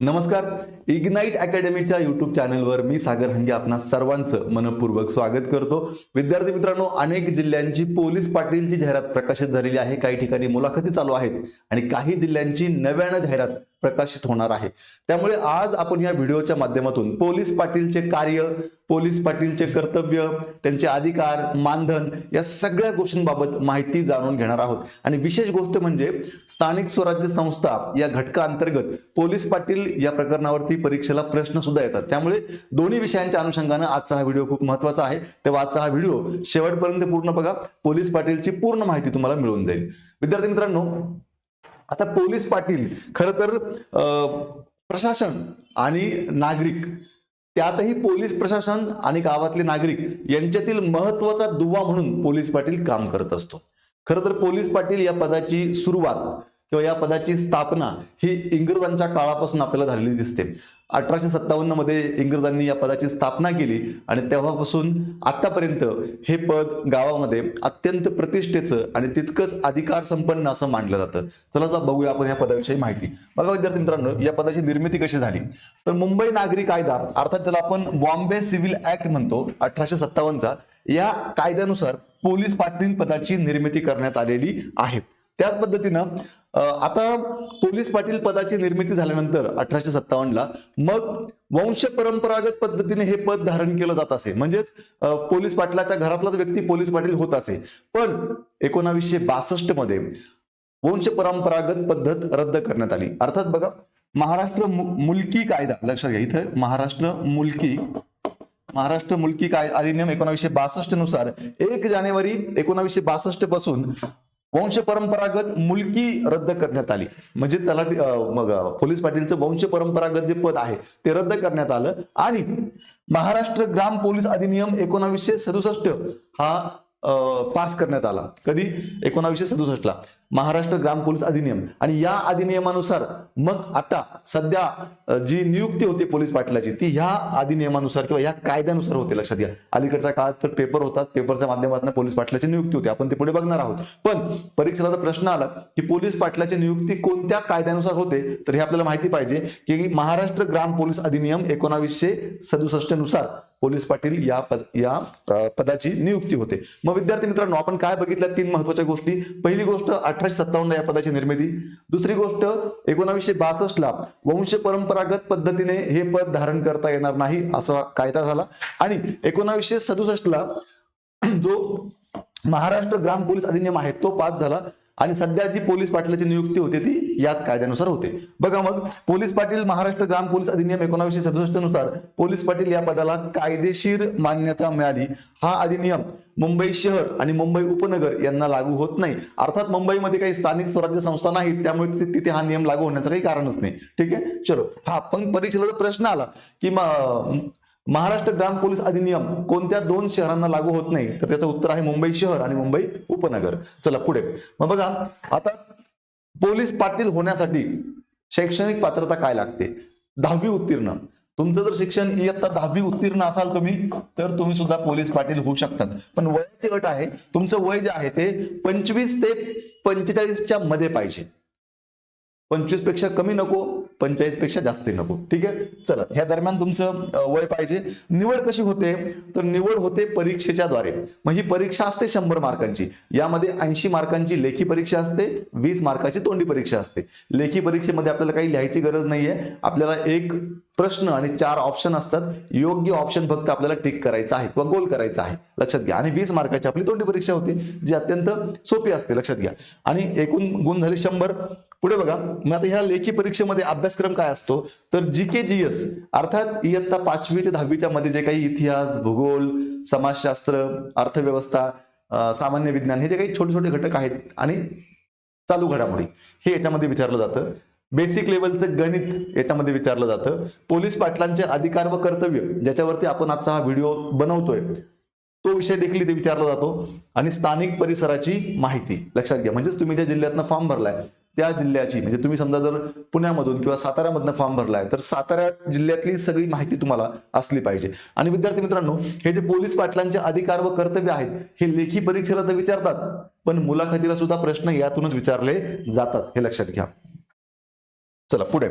नमस्कार. इग्नाईट अकॅडमीच्या युट्यूब चॅनलवर मी सागर हंगे आपणा सर्वांचं मनपूर्वक स्वागत करतो. विद्यार्थी मित्रांनो अनेक जिल्ह्यांची पोलीस पाटीलची जाहिरात प्रकाशित झालेली आहे. काही ठिकाणी मुलाखती चालू आहेत आणि काही जिल्ह्यांची नव्यानं जाहिरात प्रकाशित होणार आहे. त्यामुळे आज आपण या व्हिडिओच्या माध्यमातून पोलीस पाटीलचे कार्य पोलीस पाटीलचे कर्तव्य त्यांचे अधिकार मानधन या सगळ्या गोष्टींबाबत माहिती जाणून घेणार आहोत. आणि विशेष गोष्ट म्हणजे स्थानिक स्वराज्य संस्था या घटकाअंतर्गत पोलीस पाटील या प्रकरणावरती परीक्षेला प्रश्न सुद्धा येतात. त्यामुळे दोन्ही विषयांच्या अनुषंगानं आजचा हा व्हिडिओ खूप महत्त्वाचा आहे. तेव्हा आजचा हा व्हिडिओ शेवटपर्यंत पूर्ण बघा. पोलीस पाटीलची पूर्ण माहिती तुम्हाला मिळून जाईल. विद्यार्थी मित्रांनो आता पोलीस पाटील खर तर प्रशासन आणि नागरिक त्यातही पोलीस प्रशासन आणि गावातले नागरिक यांच्यातील महत्त्वाचा दुवा म्हणून पोलीस पाटील काम करत असतो. खरं तर पोलीस पाटील या पदाची सुरुवात किंवा या पदाची स्थापना ही इंग्रजांच्या काळापासून आपल्याला झालेली दिसते. अठराशे सत्तावन्नमध्ये इंग्रजांनी या पदाची स्थापना केली आणि तेव्हापासून आतापर्यंत हे पद गावामध्ये अत्यंत प्रतिष्ठेचं आणि तितकंच अधिकार संपन्न असं मानलं जातं. चला तर बघूया आपण या पदाविषयी माहिती. बघा विद्यार्थी मित्रांनो या पदाची निर्मिती कशी झाली? तर मुंबई नागरी कायदा अर्थात ज्याला आपण बॉम्बे सिव्हिल ऍक्ट म्हणतो अठराशे सत्तावन्नचा या कायद्यानुसार पोलीस पाटील पदाची निर्मिती करण्यात आलेली आहे. त्याच पद्धतीनं आता पोलीस पाटील पदाची निर्मिती झाल्यानंतर अठराशे सत्तावन्नला मग वंश परंपरागत पद्धतीने हे पद धारण केलं जात असे. म्हणजेच पोलीस पाटलाच्या घरातलाच व्यक्ती पोलीस पाटील होत असे. पण एकोणावीसशे बासष्टमध्ये वंश परंपरागत पद्धत रद्द करण्यात आली. अर्थात बघा महाराष्ट्र मुलकी कायदा लक्षात घ्या इथं महाराष्ट्र मुलकी महाराष्ट्र मुलकी काय अधिनियम एकोणाशे बासष्टनुसार एक जानेवारी एकोणाशे बासष्टपासून वंश परंपरागत मुलकी रद्द करण्यात आली. म्हणजे त्याला मग पोलीस पाटीलचं वंश परंपरागत जे पद आहे ते रद्द करण्यात आलं. आणि महाराष्ट्र ग्राम पोलीस अधिनियम एकोणावीसशे सदुसष्ट हा पास करण्यात आला. कधी? एकोणावीसशे सदुसष्टला. महाराष्ट्र ग्राम पोलीस अधिनियम. आणि या अधिनियमानुसार मग आता सध्या जी नियुक्ती होती पोलीस पाटलाची ती ह्या अधिनियमानुसार किंवा या कायद्यानुसार होते लक्षात घ्या. अलीकडच्या काळात तर पेपर होतात पेपरच्या माध्यमातून पोलीस पाटलाची नियुक्ती होते. आपण ते पुढे बघणार आहोत. पण परीक्षेला जर प्रश्न आला की पोलीस पाटलाची नियुक्ती कोणत्या कायद्यानुसार होते तर हे आपल्याला माहिती पाहिजे की महाराष्ट्र ग्राम पोलीस अधिनियम एकोणावीसशे सदुसष्टनुसार पोलीस पाटील या पद या पदाची नियुक्ती होते. मग विद्यार्थी मित्रांनो आपण काय बघितल्या तीन महत्त्वाच्या गोष्टी. पहिली गोष्ट अठराशे सत्तावन्न या पदाची निर्मिती. दुसरी गोष्ट एकोणावीसशे बासष्ट ला वंश परंपरागत पद्धतीने हे पद धारण करता येणार नाही असा कायदा झाला. आणि एकोणावीसशे सदुसष्ट ला जो महाराष्ट्र ग्राम पोलीस अधिनियम आहे तो पास झाला. आणि सध्या जी पोलीस पाटलाची नियुक्ती होते ती याच कायद्यानुसार होते. बघा मग पोलीस पाटील महाराष्ट्र ग्राम पोलीस अधिनियम एकोणाशे सदुसष्टनुसार पोलीस पाटील या पदाला कायदेशीर मान्यता मिळाली. हा अधिनियम मुंबई शहर आणि मुंबई उपनगर यांना लागू होत नाही. अर्थात मुंबईमध्ये काही स्थानिक स्वराज्य संस्था नाहीत त्यामुळे तिथे- हा नियम लागू होण्याचं काही कारणच नाही. ठीक आहे? चलो हा पण परीक्षेला प्रश्न आला की महाराष्ट्र ग्राम पोलीस अधिनियम कोणत्या दोन शहरांना लागू होत नाही तर त्याचं उत्तर आहे मुंबई शहर आणि मुंबई उपनगर. चला पुढे. मग बघा आता पोलीस पाटील होण्यासाठी शैक्षणिक पात्रता काय लागते? दहावी उत्तीर्ण. तुमचं जर शिक्षण इयत्ता दहावी उत्तीर्ण असाल तुम्ही तर तुम्ही सुद्धा पोलीस पाटील होऊ शकतात. पण वयाची अट आहे तुमचं वय जे आहे ते पंचवीस ते पंचेचाळीसच्या मध्ये पाहिजे. पंचवीसपेक्षा कमी नको पंचेचाळीसपेक्षा जास्त नको. ठीक आहे? चला ह्या दरम्यान तुमचं वय पाहिजे. निवड कशी होते? तर निवड होते परीक्षेच्या द्वारे मग ही परीक्षा असते शंभर मार्कांची. यामध्ये ऐंशी मार्कांची लेखी परीक्षा असते वीस मार्काची तोंडी परीक्षा असते. लेखी परीक्षेमध्ये आपल्याला काही लिहायची गरज नाहीये. आपल्याला एक प्रश्न आणि चार ऑप्शन असतात. योग्य ऑप्शन फक्त आपल्याला टिक करायचं आहे किंवा गोल करायचा आहे. लक्षात घ्या. आणि वीस मार्काची आपली तोंडी परीक्षा होती जी अत्यंत सोपी असते. लक्षात घ्या. आणि एकूण गुण झाले शंभर. पुढे बघा. मग आता ह्या लेखी परीक्षेमध्ये अभ्यासक्रम काय असतो? तर जी के जी एस अर्थात इयत्ता पाचवी ते दहावीच्या मध्ये जे काही इतिहास भूगोल समाजशास्त्र अर्थव्यवस्था सामान्य विज्ञान हे जे काही छोटे छोटे घटक आहेत आणि चालू घडामोडी हे याच्यामध्ये विचारलं जातं. बेसिक लेवलचं गणित याच्यामध्ये विचारलं जातं. पोलीस पाटलांचे अधिकार व कर्तव्य ज्याच्यावरती आपण आजचा हा व्हिडिओ बनवतोय तो विषय देखील इथे विचारला जातो. आणि स्थानिक परिसराची माहिती लक्षात घ्या. म्हणजेच तुम्ही ज्या जिल्ह्यातनं फॉर्म भरलाय त्या जिल्ह्याची म्हणजे तुम्ही समजा जर पुण्यामधून किंवा साताऱ्यामधनं फॉर्म भरलाय तर सातारा जिल्ह्यातली सगळी माहिती तुम्हाला असली पाहिजे. आणि विद्यार्थी मित्रांनो हे जे पोलीस पाटलांचे अधिकार व कर्तव्य आहेत हे लेखी परीक्षेला तर विचारतात पण मुलाखतीला सुद्धा प्रश्न यातूनच विचारले जातात हे लक्षात घ्या. चला पुढे.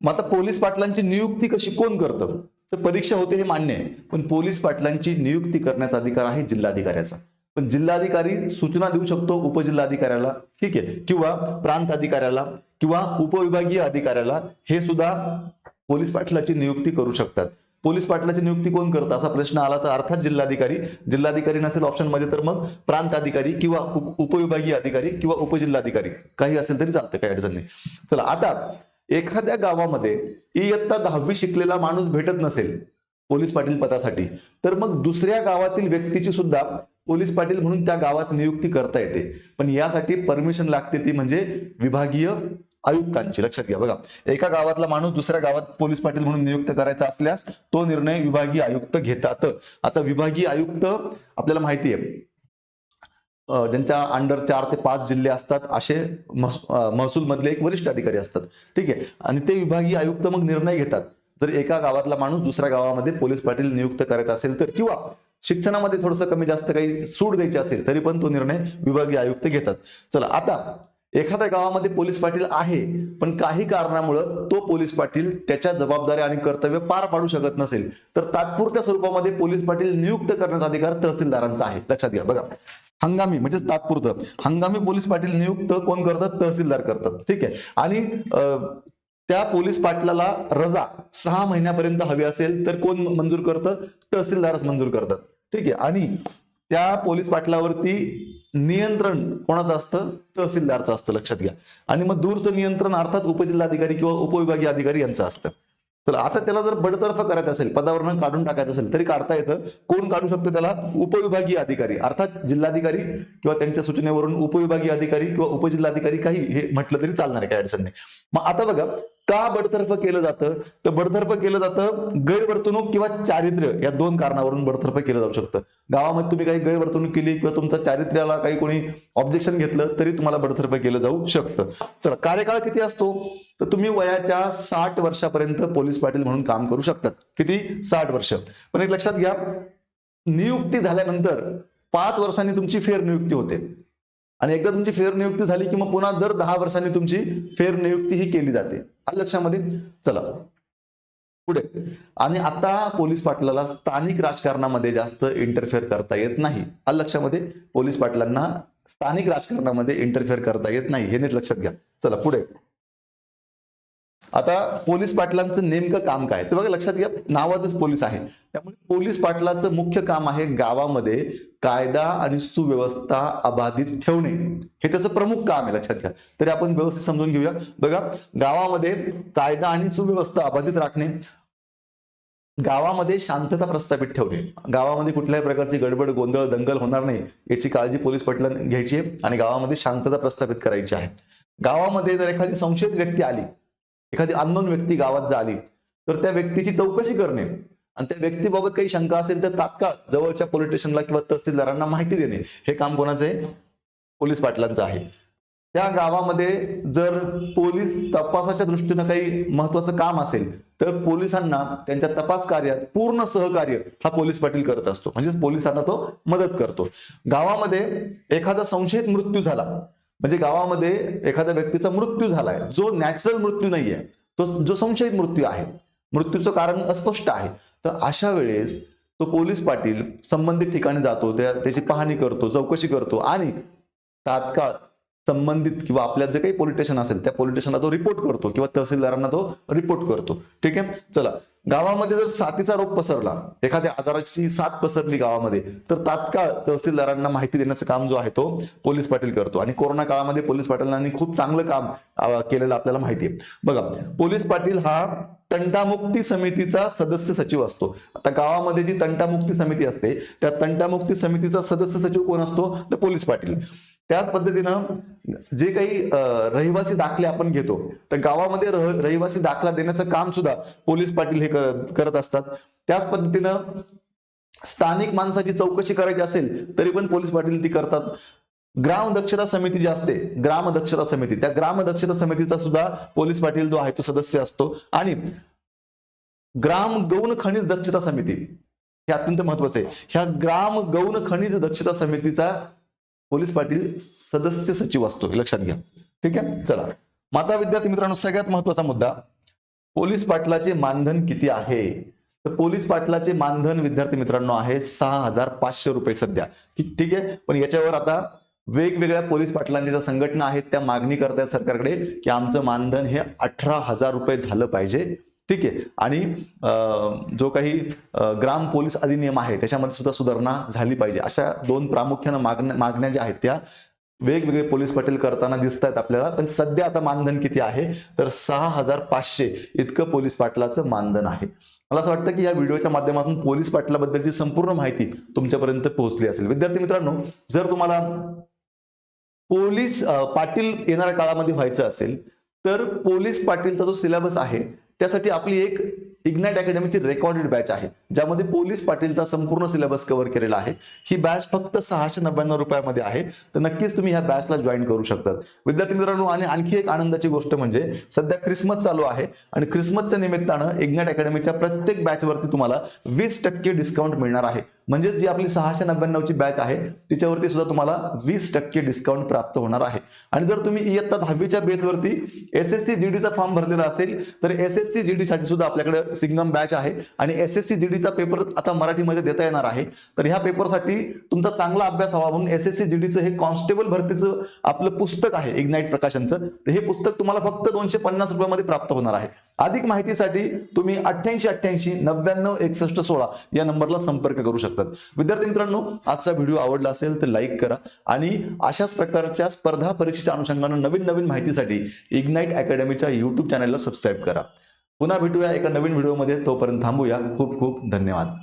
मग आता पोलीस पाटलांची नियुक्ती कशी कोण करतं? तर परीक्षा होते हे मान्य आहे पण पोलीस पाटलांची नियुक्ती करण्याचा अधिकार आहे जिल्हाधिकाऱ्याचा. पण जिल्हाधिकारी सूचना देऊ शकतो उपजिल्हाधिकाऱ्याला? ठीक आहे. किंवा प्रांत अधिकाऱ्याला किंवा उपविभागीय अधिकाऱ्याला हे सुद्धा पोलीस पाटलाची नियुक्ती करू शकतात. पोलीस पाटलाची नियुक्ती कोण करतं? असा प्रश्न आला तर अर्थात जिल्हाधिकारी. जिल्हाधिकारी नसेल ऑप्शनमध्ये तर मग प्रांत अधिकारी किंवा उप- उपविभागीय अधिकारी किंवा उपजिल्हाधिकारी. काही असेल तरी चालतं काही अडचण नाही. चला आता एखाद्या गावामध्ये इयत्ता दहावी शिकलेला माणूस भेटत नसेल पोलीस पाटील पदासाठी तर मग दुसऱ्या गावातील व्यक्तीची सुद्धा पोलीस पाटील म्हणून त्या गावात नियुक्ती करता येते. पण यासाठी परमिशन लागते ती म्हणजे विभागीय आयुक्तांची. लक्षात घ्या. बघा एका गावातला माणूस दुसऱ्या गावात पोलीस पाटील म्हणून नियुक्त करायचा असल्यास तो निर्णय विभागीय आयुक्त घेतात. आता विभागीय आयुक्त आपल्याला माहिती आहे ज्यांच्या अंडर चार ते पाच जिल्हे असतात असे महसूल मधले एक वरिष्ठ अधिकारी असतात. ठीक आहे? आणि ते विभागीय आयुक्त मग निर्णय घेतात. जर एका गावातला माणूस दुसऱ्या गावामध्ये पोलीस पाटील नियुक्त करायचा असेल तर किंवा शिक्षणामध्ये थोडंसं कमी जास्त काही सूट द्यायची असेल तरी पण तो निर्णय विभागीय आयुक्त घेतात. चला आता एखाद्या गावामध्ये पोलीस पाटील आहे पण काही कारणामुळं तो पोलीस पाटील त्याच्या जबाबदाऱ्या आणि कर्तव्य पार पाडू शकत नसेल. तर तात्पुरत्या स्वरूपामध्ये पोलीस पाटील नियुक्त करण्याचा अधिकार तहसीलदारांचा आहे. लक्षात घ्या बघा. हंगामी म्हणजेच तात्पुरतं. हंगामी पोलीस पाटील नियुक्त कोण करतात? तहसीलदार करतात. ठीक आहे. आणि त्या पोलीस पाटलाला रजा सहा महिन्यापर्यंत हवी असेल तर कोण मंजूर करतं? तहसीलदारच मंजूर करतात. ठीक आहे. आणि त्या पोलीस पाटलावरती नियंत्रण कोणाचं असतं? तहसीलदारचं असतं लक्षात घ्या. आणि मग दूरचं नियंत्रण अर्थात उपजिल्हाधिकारी किंवा उपविभागीय अधिकारी यांचं असतं. तर आता त्याला जर बडतर्फ करायचं असेल पदावरण काढून टाकायचं असेल तरी काढता येतं. कोण काढू शकतो त्याला? उपविभागीय अधिकारी. अर्थात जिल्हाधिकारी किंवा त्यांच्या सूचनेवरून उपविभागीय अधिकारी किंवा उपजिल्हाधिकारी काही हे म्हटलं तरी चालणार आहे काही अडचण नाही. मग आता बघा का बडतर्फ केलं जातं? तर बडतर्फ केलं जातं गैरवर्तणूक किंवा चारित्र्य या दोन कारणावरून बडतर्फ केलं जाऊ शकतं. गावामध्ये तुम्ही काही गैरवर्तणूक केली किंवा तुमच्या चारित्र्याला काही कोणी ऑब्जेक्शन घेतलं तरी तुम्हाला बडतर्फ केलं जाऊ शकतं. चला कार्यकाळ किती असतो? तर तुम्ही वयाच्या साठ वर्षापर्यंत पोलीस पाटील म्हणून काम करू शकतात. किती? साठ वर्ष. पण एक लक्षात घ्या नियुक्ती झाल्यानंतर पाच वर्षांनी तुमची फेरनियुक्ती होते. आणि एकदा तुमची फेरनियुक्ती झाली की मग पुन्हा दर दहा वर्षांनी तुमची फेरनियुक्ती ही केली जाते. आलं लक्षामध्ये? चला. पुढे. आणि आता पोलीस पाटलाला स्थानिक राजकारणामध्ये जास्त इंटरफेअर करता येत नाही. आलं लक्षामध्ये? पोलीस पाटलांना स्थानिक राजकारणामध्ये इंटरफेअर करता येत नाही. हे नीट लक्षात घ्या. चला पुढे. आता पोलीस पाटलांचं नेमकं काम काय? ते बघा लक्षात घ्या नावातच पोलीस आहे. त्यामुळे पोलीस पाटलाचं मुख्य काम आहे गावामध्ये कायदा आणि सुव्यवस्था अबाधित ठेवणे. हे त्याचं प्रमुख काम आहे लक्षात घ्या. तरी आपण व्यवस्थित समजून घेऊया. बघा गावामध्ये कायदा आणि सुव्यवस्था अबाधित राखणे गावामध्ये शांतता प्रस्थापित ठेवणे. गावामध्ये कुठल्याही प्रकारची गडबड गोंधळ दंगल होणार नाही याची काळजी पोलीस पाटलांनी घ्यायची आहे आणि गावामध्ये शांतता प्रस्थापित करायची आहे. गावामध्ये जर एखादी संशयित व्यक्ती आली एखादी अननोन व्यक्ती गावात आली तर त्या व्यक्तीची चौकशी करणे. आणि त्या व्यक्तीबाबत काही शंका असेल तर तात्काळ जवळच्या पोलीस स्टेशनला किंवा तहसीलदारांना माहिती देणे. हे काम कोणाचं? आहे पोलीस पाटलांचं आहे. त्या गावामध्ये जर पोलीस तपासाच्या दृष्टीनं काही महत्वाचं काम असेल तर पोलिसांना त्यांच्या तपास कार्यात पूर्ण सहकार्य हा पोलीस पाटील करत असतो. म्हणजेच पोलिसांना तो मदत करतो. गावामध्ये एखादा संशयित मृत्यू झाला म्हणजे गावामध्ये एखाद्या व्यक्तीचा मृत्यू झालाय जो नॅचरल मृत्यू नाहीये तो जो संशयित मृत्यू आहे मृत्यूचं कारण अस्पष्ट आहे तर अशा वेळेस तो पोलीस पाटील संबंधित ठिकाणी जातो त्या त्याची पाहणी करतो चौकशी करतो आणि तात्काळ संबंधित किंवा आपल्या जे काही पोलीस स्टेशन असेल त्या पोलीस स्टेशनला तो रिपोर्ट करतो किंवा तहसीलदारांना तो रिपोर्ट करतो. ठीक आहे? चला. गावामध्ये जर साथीचा रोग पसरला एखाद्या आजाराची साथ पसरली गावामध्ये तर तात्काळ तहसीलदारांना माहिती देण्याचं काम जो आहे तो पोलीस पाटील करतो. आणि कोरोना काळामध्ये पोलीस पाटीलांनी खूप चांगलं काम केलेलं आपल्याला माहिती आहे. बघा पोलीस पाटील हा तंटामुक्ती समितीचा सदस्य सचिव असतो. आता गावामध्ये जी तंटामुक्ती समिती असते त्या तंटामुक्ती समितीचा सदस्य सचिव कोण असतो? तर पोलीस पाटील. त्याच पद्धतीनं जे काही रहिवासी दाखले आपण घेतो तर गावामध्ये रह- रहिवासी दाखला देण्याचं काम सुद्धा पोलीस पाटील हे करत करत असतात. त्याच पद्धतीनं स्थानिक माणसाची चौकशी करायची असेल तरी पण पोलीस पाटील ती करतात. ग्राम दक्षता समिती जी असते ग्राम दक्षता समिती त्या ग्राम दक्षता समितीचा सुद्धा पोलीस पाटील जो आहे तो सदस्य असतो. आणि ग्राम गौण खनिज दक्षता समिती हे अत्यंत महत्वाचं आहे. ह्या ग्राम गौण खनिज दक्षता समितीचा पोलीस पाटील सदस्य सचिव असतो हे लक्षात घ्या. ठीक आहे? चला. माता विद्यार्थी मित्रांनो सगळ्यात महत्त्वाचा मुद्दा पोलीस पाटलाचे मानधन किती आहे? तर पोलीस पाटलाचे मानधन विद्यार्थी मित्रांनो आहे सहा हजार पाचशे रुपये सध्या. ठीक ठीक आहे? पण याच्यावर आता वेगवेगळ्या पोलीस पाटलांच्या ज्या संघटना आहेत त्या मागणी करतायत सरकारकडे की आमचं मानधन हे अठरा हजार रुपये झालं पाहिजे. ठीक आहे. आणि जो काही ग्राम पोलीस अधिनियम आहे त्याच्यामध्ये सुद्धा सुधारणा झाली पाहिजे. अशा दोन प्रामुख्यानं मागण्या मागण्या ज्या आहेत त्या वेगवेगळे पोलीस पाटील करताना दिसत आहेत आपल्याला. पण सध्या आता मानधन किती आहे? तर सहा हजार पाचशे इतकं पोलीस पाटलाचं मानधन आहे. मला असं वाटतं की या व्हिडिओच्या माध्यमातून पोलीस पाटलाबद्दलची संपूर्ण माहिती तुमच्यापर्यंत पोहोचली असेल. विद्यार्थी मित्रांनो जर तुम्हाला पोलीस पाटील येणाऱ्या काळामध्ये व्हायचं असेल तर पोलीस पाटीलचा जो सिलेबस आहे त्यासाठी आपली एक इग्नाइट अकॅडमीची रेकॉर्डेड बॅच आहे ज्यामध्ये पोलीस पाटीलचा संपूर्ण सिलेबस कव्हर केलेला आहे. ही बॅच फक्त सहाशे नव्याण्णव रुपयामध्ये आहे. तर नक्कीच तुम्ही ह्या बॅचला जॉईन करू शकतात. विद्यार्थी मित्रांनो आणि आणखी एक आनंदाची गोष्ट म्हणजे सध्या क्रिसमस चालू आहे आणि क्रिसमसच्या निमित्तानं इग्नाइट अकॅडमीच्या प्रत्येक बॅचवरती तुम्हाला वीस टक्के डिस्काउंट मिळणार आहे. म्हणजेच जी आपली सहाशे नव्याण्णवची बॅच आहे तिच्यावरती सुद्धा तुम्हाला वीस टक्के डिस्काउंट प्राप्त होणार आहे. आणि जर तुम्ही इयत्ता दहावीच्या बेसवरती एस एस सी जी डीचा फॉर्म भरलेला असेल तर S S C G D साठी सुद्धा आपल्याकडे सिंगम बॅच आहे. आणि एस एस सी जी डीचा पेपर आता मराठीमध्ये देता येणार आहे. तर ह्या पेपरसाठी तुमचा चांगला अभ्यास हवा म्हणून एस एस सी जी डीचं हे कॉन्स्टेबल भरतीचं आपलं पुस्तक आहे इग्नाईट प्रकाशनचं. तर हे पुस्तक तुम्हाला फक्त दोनशे पन्नास रुपयामध्ये प्राप्त होणार आहे. अधिक माहितीसाठी तुम्ही अठ्ठ्याऐंशी अठ्ठ्याऐंशी नव्याण्णव एकसष्ट सोळा या नंबरला संपर्क करू शकतात. विद्यार्थी मित्रांनो आजचा व्हिडिओ आवडला असेल तर लाईक करा आणि अशाच प्रकारच्या स्पर्धा परीक्षेच्या अनुषंगानं नवीन नवीन माहितीसाठी इग्नाईट अकॅडमीच्या युट्यूब चॅनलला सबस्क्राईब करा. पुन्हा भेटूया एका नवीन व्हिडिओमध्ये. तोपर्यंत थांबूया. खूप खूप धन्यवाद.